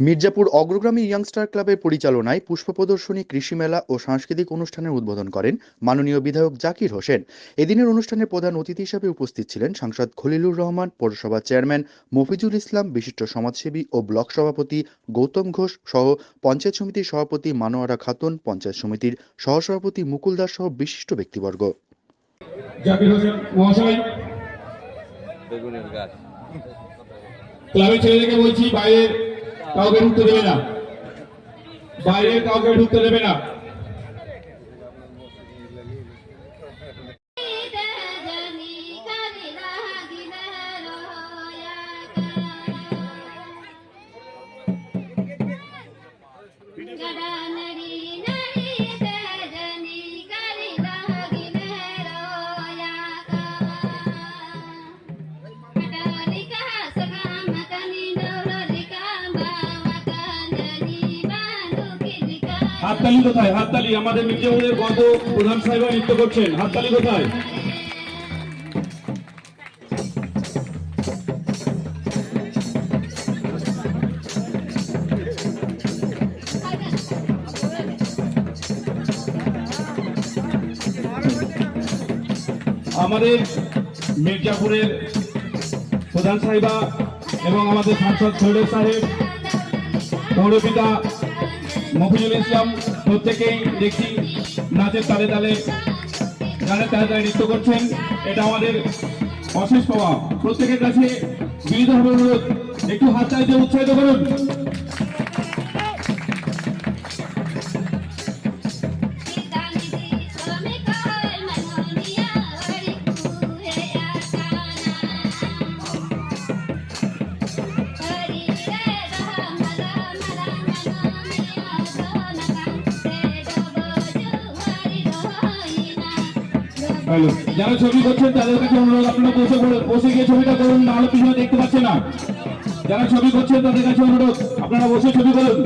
মির্জাপুর অগ্রগামী ইয়াংস্টার ক্লাবের পরিচালনায় পুষ্প প্রদর্শনী কৃষি মেলা ও সাংস্কৃতিক অনুষ্ঠানের উদ্বোধন করেন মাননীয় বিধায়ক জাকির হোসেন। এদিনের অনুষ্ঠানে প্রধান অতিথি হিসেবে উপস্থিত ছিলেন সাংসদ খলিলুর রহমান পৌরসভা চেয়ারম্যান মফিজুল ইসলাম বিশিষ্ট সমাজসেবী ও ব্লক সভাপতি গৌতম ঘোষ সহ পঞ্চায়েত সমিতির সভাপতি মানোয়ারা খাতুন পঞ্চায়েত সমিতির সহসভাপতি মুকুল দাস সহ বিশিষ্ট ব্যক্তিবর্গ। জাকির হোসেন মহাশয় ক্লাবের ছেলেদেরকে বলছি বাইরের কাউকে ঢুকতে দেবে না। বাইরে কাউকে ঢুকতে দেবে না। जनी হাততালি কোথায়? হাততালি, আমাদের মির্জাপুরের গর্ব প্রধান সাহেব নৃত্য করছেন। হাততালি কোথায়? আমাদের মির্জাপুরের প্রধান সাহেবা এবং আমাদের সাংসদ সাহেব পৌরপিতা মফিজুল ইসলাম প্রত্যেকেই দেখি নাচের তালে তালে, গানের তালে তালে নৃত্য করছেন। এটা আমাদের অশেষ পাওয়া প্রত্যেকের কাছে বিনীতভাবে অনুরোধ, একটু হাত চাইতে উৎসাহিত করুন। যারা ছবি করছেন, তাদের কাছে অনুরোধ, আপনারা বসে বসে গিয়ে ছবিটা করুন, নাহলে পিছনে দেখতে পাচ্ছে না। যারা ছবি করছেন, তাদের কাছে অনুরোধ, আপনারা বসে ছবি করুন।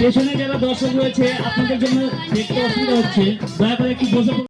পেছনে যারা দর্শক রয়েছে, আপনাদের জন্য দেখতে অসুবিধা হচ্ছে। দয়া করে একটু বসে।